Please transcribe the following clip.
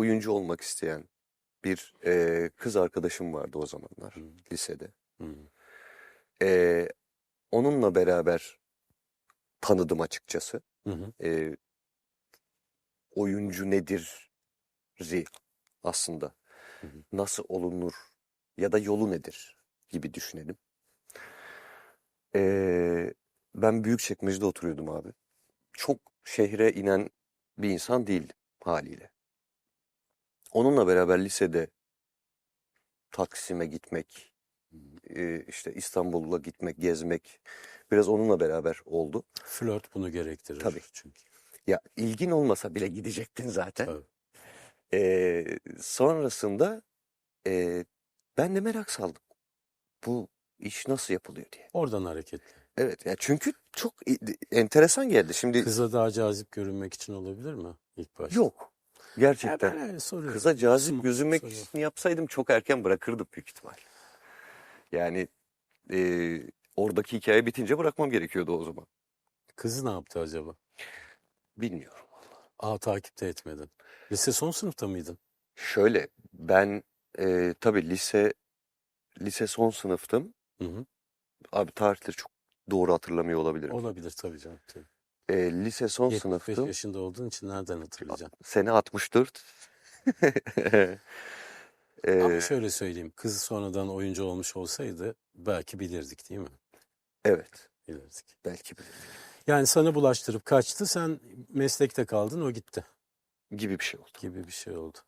oyuncu olmak isteyen bir e, kız arkadaşım vardı o zamanlar Hı. lisede. Hı. E, onunla beraber tanıdım açıkçası. Hı. E, oyuncu nedir aslında Hı hı. nasıl olunur ya da yolu nedir gibi düşünelim. E, ben Büyükçekmece'de oturuyordum abi. Çok şehre inen bir insan değildim haliyle. Onunla beraber lisede Taksim'e gitmek, işte İstanbul'a gitmek, gezmek biraz onunla beraber oldu. Flört bunu gerektirir Tabii. çünkü. Ya ilgin olmasa bile gidecektin zaten. Tabii. Ee, sonrasında e, ben de merak saldım. Bu iş nasıl yapılıyor diye. Oradan hareketli. Evet ya çünkü çok enteresan geldi. Şimdi Kıza daha cazip görünmek için olabilir mi ilk başta? yok. Ya Gerçekten. ben öyle soruyorum. Kıza cazip soruyorum. için yapsaydım çok erken bırakırdım büyük ihtimal. Yani e, oradaki hikaye bitince bırakmam gerekiyordu o zaman. Kızı ne yaptı acaba? Bilmiyorum. Aa takipte etmedin. Lise son sınıfta mıydın? Şöyle ben e, tabii lise lise son sınıftım. Hı hı. Abi tarihleri çok doğru hatırlamıyor olabilirim. Olabilir tabii canım. Tabii. E, lise son 75 sınıftım. yaşında olduğun için nereden hatırlayacaksın? Sene 64. E, Ama şöyle söyleyeyim. Kız sonradan oyuncu olmuş olsaydı belki bilirdik değil mi? evet. Bilirdik. Belki bir- Yani sana bulaştırıp kaçtı. Sen meslekte kaldın o gitti gibi bir şey oldu. gibi bir şey oldu.